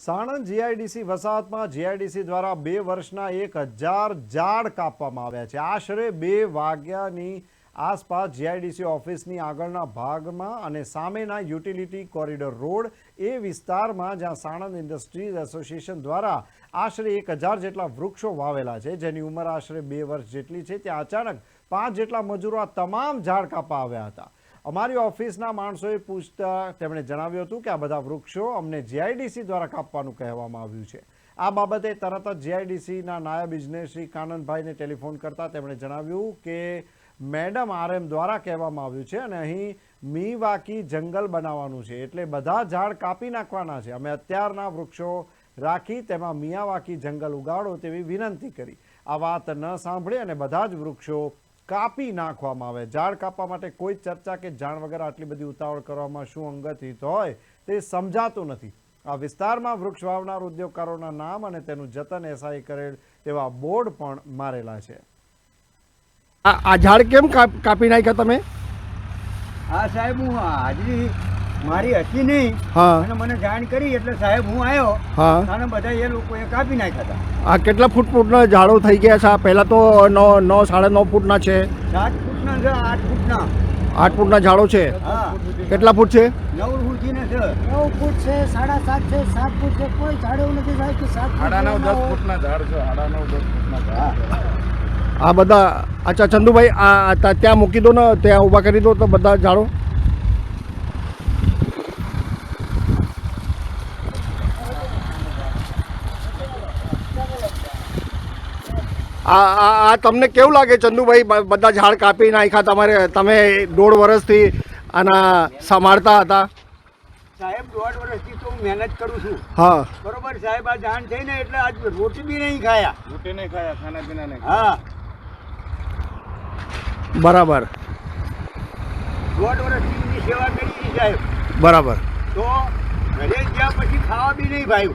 Sanand GIDC વસાહતમાં GIDC દ્વારા બે વર્ષના એક હજાર ઝાડ કાપવામાં આવ્યા છે. આશરે બે વાગ્યાની આસપાસ જીઆઈડીસી ઓફિસની આગળના ભાગમાં અને સામેના યુટિલિટી કોરિડોર રોડ એ વિસ્તારમાં જ્યાં સાણંદ ઇન્ડસ્ટ્રીઝ એસોસિએશન દ્વારા આશરે એક હજાર જેટલા વૃક્ષો વાવેલા છે, જેની ઉંમર આશરે બે વર્ષ જેટલી છે, ત્યાં અચાનક પાંચ જેટલા મજૂરો આ તમામ ઝાડ કાપવા આવ્યા હતા. અમારી ઓફિસના માણસોએ પૂછતા તેમણે જણાવ્યું હતું કે આ બધા વૃક્ષો અમને જીઆઈડીસી દ્વારા કાપવાનું કહેવામાં આવ્યું છે. આ બાબતે તરત જ જીઆઈડીસીના નાયબ ઇજનેર શ્રી કાનનભાઈને ટેલિફોન કરતા તેમણે જણાવ્યું કે મેડમ આરએમ દ્વારા કહેવામાં આવ્યું છે અને અહીં મીવાકી જંગલ બનાવવાનું છે. એટલે બધા ઝાડ કાપી નાખવાના છે. અમે અત્યારના વૃક્ષો રાખી તેમાં મિયાવાકી જંગલ ઉગાડો તેવી વિનંતી કરી. આ વાત ન સાંભળી અને બધા જ વૃક્ષો કાપી નાખવામાં આવે. ઝાડ કાપવા માટે કોઈ ચર્ચા કે જાણ વગર આટલી બધી ઉતાવળ કરવામાં શું અંગત હિત હોય તે સમજાતું નથી. આ વિસ્તારમાં વૃક્ષ વાવનાર ઉદ્યોગકારોના નામ અને તેનું જતન એસઆઈ કરેલ તેવા બોર્ડ પણ મારેલા છે. આ આ ઝાડ કેમ કાપ- કાપી નાખ્યા તમે? હા સાહેબ હું હાજરી મારી હતી નહીં. હા. અને મને જાણ કરી એટલે સાહેબ હું આવ્યો હા. અને બધા એ લોકોએ કાપી નાખ્યા હતા. આ કેટલા ફૂટ ફૂટના ઝાડો થઈ ગયા છે? આ પહેલાં તો નવ નવ સાડા નવ ફૂટના છે. સાત ફૂટના છે આઠ ફૂટના. આઠ ફૂટના ઝાડો છે? હા. કેટલા ફૂટ છે? નવ ફૂટથી છે. નવ ફૂટ છે સાડા સાત છે સાત ફૂટ છે. કોઈ ઝાડો નથી સાહેબ કે સાત સાડા નવ દસ. ફૂટના ઝાડ છે સાડા નવ દસ ફૂટના ઝાડ આ બધા અચ્છા ચંદુભાઈ આ આ ત્યાં મૂકી દો ને ત્યાં ઊભા કરી દો તો બધા ઝાડો. આ આ આ તમને કેવું લાગે? ચંદુભાઈ બધા ઝાડ કાપી નાખ્યા તમારે તમે દોઢ વર્ષથી આના સંભાળતા હતા. સાહેબ દોઢ વર્ષથી તો હું મહેનત કરું છું. હા. બરોબર સાહેબ આ જાણ થઈ ને એટલે આજ રોટી બી નહીં ખાયા. રોટી નહીં ખાયા ખાના પીના નહીં હા. બરાબર. દોઢ વર્ષથી સેવા કરી સાહેબ. બરાબર. તો ઘરે ગયા પછી ખાવા બી નહીં ભાઈ